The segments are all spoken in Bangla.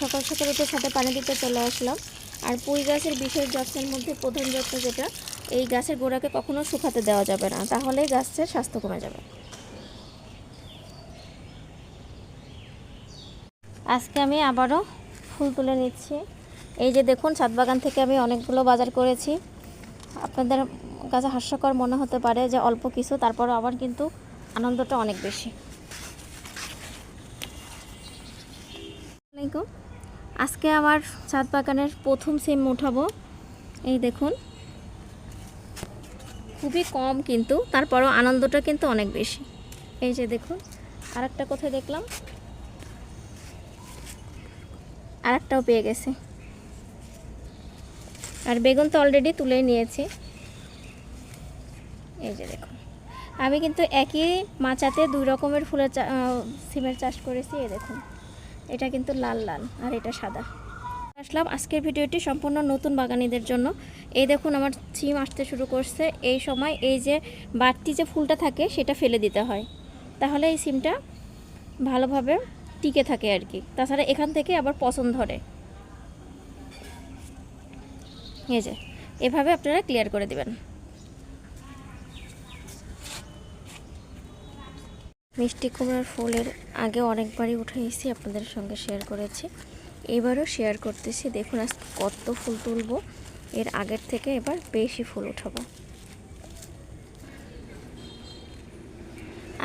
সকাল সকাল উঠে সাথে পানি দিতে চলে আসলাম। আর পুঁই গাছের বিশেষ যত্নের মধ্যে প্রধান যত্ন যেটা, এই গাছের গোড়াকে কখনো শুকাতে দেওয়া যাবে না। তাহলেই গাছের স্বাস্থ্য কমে যাবে। আজকে আমি আবারও ফুল তুলে নিচ্ছি। এই যে দেখুন, ছাদ বাগান থেকে আমি অনেকগুলো বাজার করেছি। আপনাদের কাছে হাস্যকর মনে হতে পারে যে অল্প কিছু তারপর আবার কিন্তু আনন্দটা অনেক বেশি। আসসালামাইকুম আজকে আমার ছাদ বাগানের প্রথম সিম উঠাবো। এই দেখুন। খুবই কম কিন্তু, তারপরও আনন্দটা কিন্তু অনেক বেশি। এই যে দেখুন আর একটা কোথায় দেখলাম? আর একটাও পেয়ে গেছে। আর বেগুন তো অলরেডি তুলে নিয়েছি। এই যে দেখুন। আমি কিন্তু একই মাচাতে দুই রকমের ফুলের চা- সিমের চাষ করেছি, এই দেখুন। এটা কিন্তু লাল লাল আর এটা সাদা। আসলাম আজকের ভিডিওটি সম্পূর্ণ নতুন বাগানিদের জন্য। এই দেখুন আমার সিম আসতে শুরু করছে। এই সময় এই যে বাড়তি যে ফুলটা থাকে সেটা ফেলে দিতে হয়। তাহলে এই সিমটা ভালোভাবে টিকে থাকে আর কি। তাছাড়া এখান থেকে আবার পছন্দ ধরে। এই যে, এভাবে আপনারা ক্লিয়ার করে দিবেন। মিষ্টি কুমড়ার ফুলের আগে অনেকবারই উঠাইছি, আপনাদের সঙ্গে শেয়ার করেছি। এবারও শেয়ার করতেছি। দেখুন আজ কত ফুল তুলবো। এর আগের থেকে এবার বেশি ফুল উঠাবো।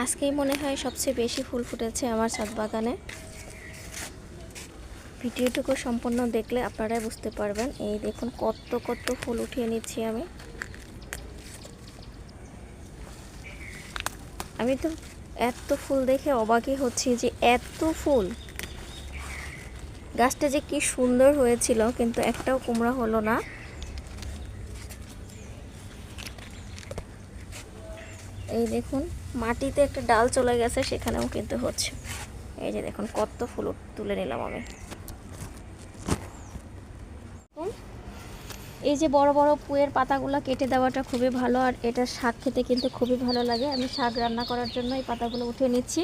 আজকেই মনে হয় সবচেয়ে বেশি ফুল ফুটেছে আমার ছাদ বাগানে। ভিডিওটুকু সম্পূর্ণ দেখলে আপনারাই বুঝতে পারবেন। এই দেখুন কত কত ফুল উঠিয়ে নিচ্ছি আমি। আমি তো এত ফুল দেখে অবাকই হচ্ছি যে এত ফুল। গাছটা যে কি সুন্দর হয়েছিল, কিন্তু একটাও কুমড়া হলো না। এই দেখুন, মাটিতে একটা ডাল চলে গেছে, সেখানেও কিন্তু হচ্ছে। এই যে দেখুন, কত ফুল তুলে নিলাম আমি। এই যে বড় বড় পুয়ের পাতাগুলো কেটে দেওয়াটা খুবই ভালো আর এটা শাক খেতে কিন্তু খুবই ভালো লাগে। আমি শাক রান্না করার জন্য এই পাতাগুলো উঠিয়ে নিচ্ছি।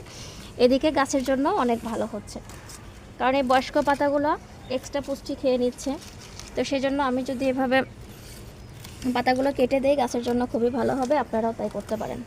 এদিকে গাছের জন্য অনেক ভালো হচ্ছে। কারণ এই বয়স্ক পাতাগুলো এক্সট্রা পুষ্টি খেয়ে নিচ্ছে। তো সেজন্য আমি যদি এভাবে পাতাগুলো কেটে দেই, গাছের জন্য খুবই ভালো হবে। আপনারাও তাই করতে পারেন।